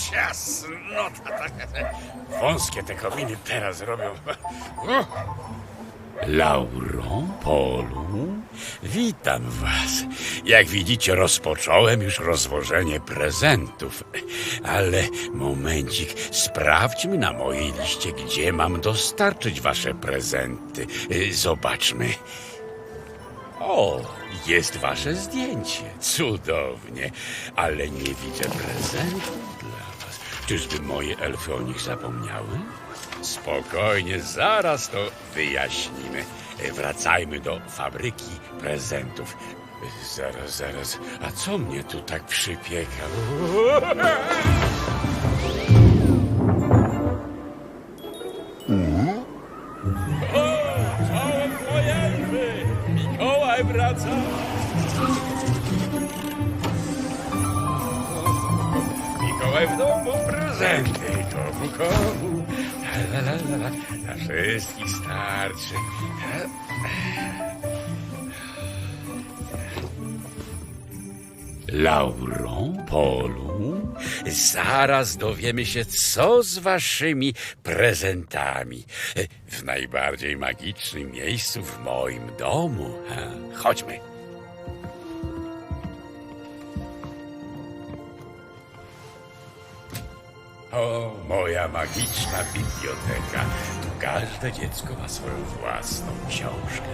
Ciasnota. Wąskie te kominy teraz robią. Lauro, Polu, witam was. Jak widzicie, rozpocząłem już rozwożenie prezentów. Ale momencik, sprawdźmy na mojej liście, gdzie mam dostarczyć wasze prezenty. Zobaczmy. O, jest wasze zdjęcie. Cudownie. Ale nie widzę prezentów dla was. Czyżby moje elfy o nich zapomniały? Spokojnie, zaraz to wyjaśnimy. E, Wracajmy do fabryki prezentów. E, Zaraz, zaraz. A co mnie tu tak przypieka? Czołem Mikołaj wraca! Mikołaj w domu prezenty komu komu. La, la, la, la. Wszystkich starczy. Lauro, Polu, zaraz dowiemy się, co z waszymi prezentami. W najbardziej magicznym miejscu w moim domu. Chodźmy. O, moja magiczna biblioteka. Tu każde dziecko ma swoją własną książkę.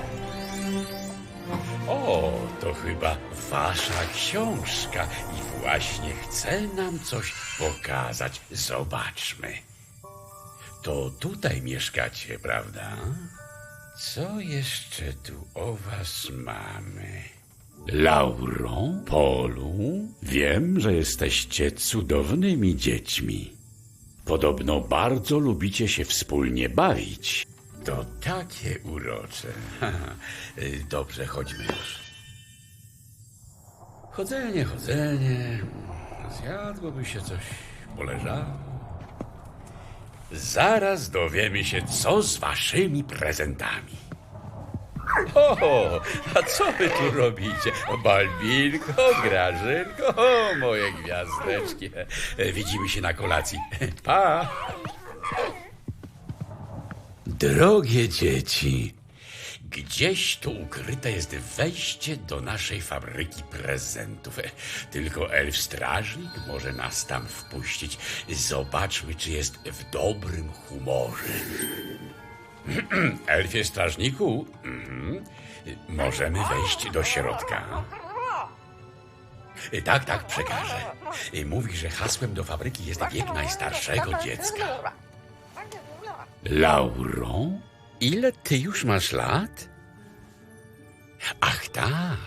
O, to chyba wasza książka i właśnie chce nam coś pokazać. Zobaczmy. To tutaj mieszkacie, prawda? Co jeszcze tu o was mamy? Lauro, Polu, wiem, że jesteście cudownymi dziećmi. Podobno bardzo lubicie się wspólnie bawić. To takie urocze. Dobrze, chodźmy już. Chodzenie, chodzenie. Zjadłoby się coś, poleżało. Zaraz dowiemy się, co z waszymi prezentami. O, a co wy tu robicie? Balbinko, Grażynko, o, moje gwiazdeczki. Widzimy się na kolacji. Pa! Drogie dzieci, gdzieś tu ukryte jest wejście do naszej fabryki prezentów. Tylko elf strażnik może nas tam wpuścić. Zobaczmy, czy jest w dobrym humorze. Elfie strażniku, mhm. możemy wejść do środka. Tak, tak, przekażę. Mówi, że hasłem do fabryki jest wiek najstarszego dziecka. Lauro, ile ty już masz lat? Ach tak,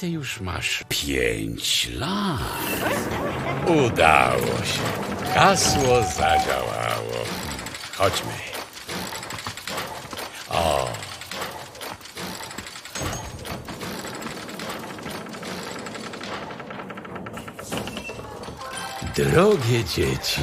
ty już masz pięć lat. Udało się. Hasło zadziałało. Chodźmy. O. Drogie dzieci,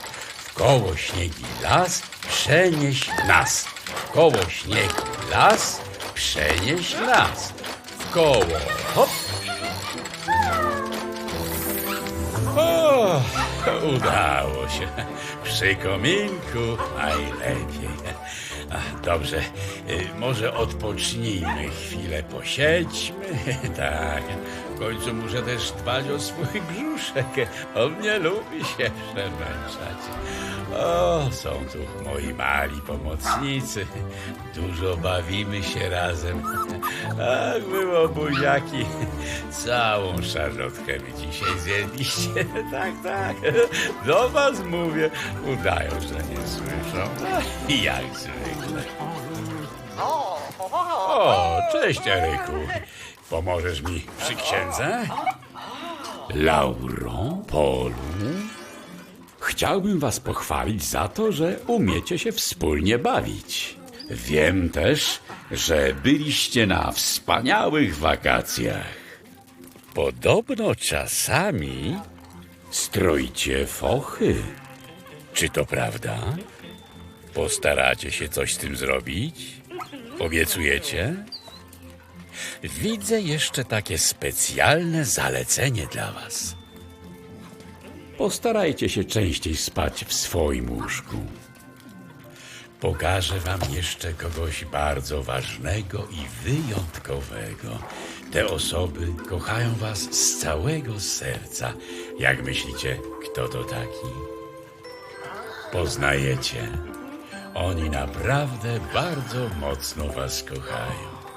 Koło śniegi las, przenieś nas. W koło śniegi las, Przenieś las w koło. Hop. O, udało się. Przy kominku najlepiej. Dobrze, y, może odpocznijmy chwilę, posiedźmy. Tak, końcu muszę też dbać o swój brzuszek. On nie lubi się przemęczać. O, są tu moi mali pomocnicy. Dużo bawimy się razem. Ach, było buziaki. Całą szarlotkę mi dzisiaj zjedliście. Tak, tak. Do was mówię. Udają, że nie słyszą. Jak zwykle. O, cześć Eryku. Pomożesz mi przy księdze? Lauro, Polu, chciałbym was pochwalić za to, że umiecie się wspólnie bawić. Wiem też, że byliście na wspaniałych wakacjach. Podobno czasami stroicie fochy. Czy to prawda? Postaracie się coś z tym zrobić? Obiecujecie? Widzę jeszcze takie specjalne zalecenie dla was. Postarajcie się częściej spać w swoim łóżku. Pokażę wam jeszcze kogoś bardzo ważnego i wyjątkowego. Te osoby kochają was z całego serca. Jak myślicie, kto to taki? Poznajecie. Oni naprawdę bardzo mocno was kochają.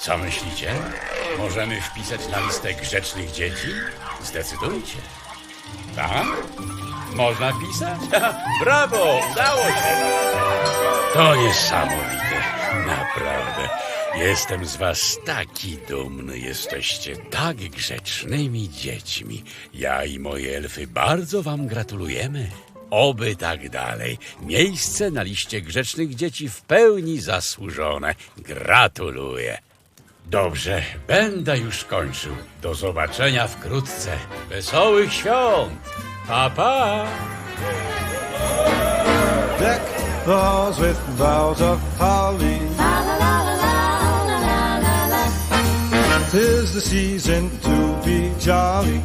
Co myślicie? Możemy wpisać na listę grzecznych dzieci? Zdecydujcie. Tak? Można pisać? Brawo! Udało się! To niesamowite. Naprawdę. Jestem z was taki dumny. Jesteście tak grzecznymi dziećmi. Ja i moje elfy bardzo wam gratulujemy. Oby tak dalej. Miejsce na liście grzecznych dzieci w pełni zasłużone. Gratuluję. Dobrze, będę już kończył. Do zobaczenia wkrótce. Wesołych świąt! Pa, pa! Deck the halls with boughs of holly. Tis the season to be jolly.